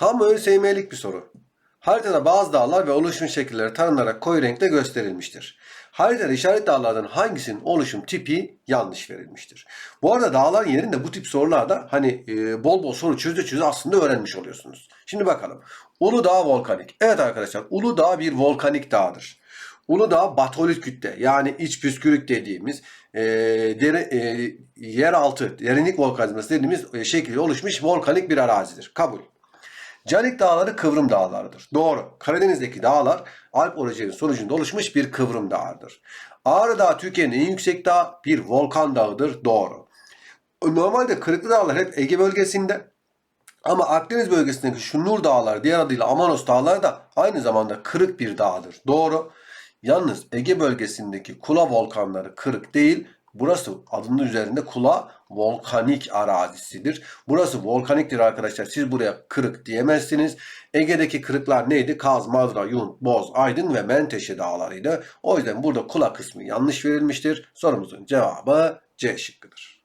Tam ÖSYM'lik bir soru. Haritada bazı dağlar ve oluşum şekilleri tanınarak koyu renkte gösterilmiştir. Haritada işaret dağlardan hangisinin oluşum tipi yanlış verilmiştir? Bu arada dağlar yerinde bu tip sorularda hani e, bol bol soru çöze çöze aslında öğrenmiş oluyorsunuz. Şimdi bakalım. Uludağ volkanik. Evet arkadaşlar Uludağ bir volkanik dağdır. Uludağ batolit kütle yani iç püskürük dediğimiz e, deri, e, yeraltı derinlik volkanizması dediğimiz e, şekilde oluşmuş volkanik bir arazidir. Kabul. Canik dağları kıvrım dağlarıdır. Doğru. Karadeniz'deki dağlar Alp orijinin sonucunda oluşmuş bir kıvrım dağıdır. Ağrı Dağı Türkiye'nin en yüksek dağı bir volkan dağıdır. Doğru. Normalde Kırıklı Dağlar hep Ege bölgesinde ama Akdeniz bölgesindeki şu Nur Dağlar diğer adıyla Amanos Dağları da aynı zamanda kırık bir dağdır. Doğru. Yalnız Ege bölgesindeki Kula volkanları kırık değil. Burası adının üzerinde Kula volkanik arazisidir. Burası volkaniktir arkadaşlar. Siz buraya kırık diyemezsiniz. Ege'deki kırıklar neydi? Kaz, Madra, Yunt, Boz, Aydın ve Menteşe dağlarıydı. O yüzden burada Kula kısmı yanlış verilmiştir. Sorumuzun cevabı C şıkkıdır.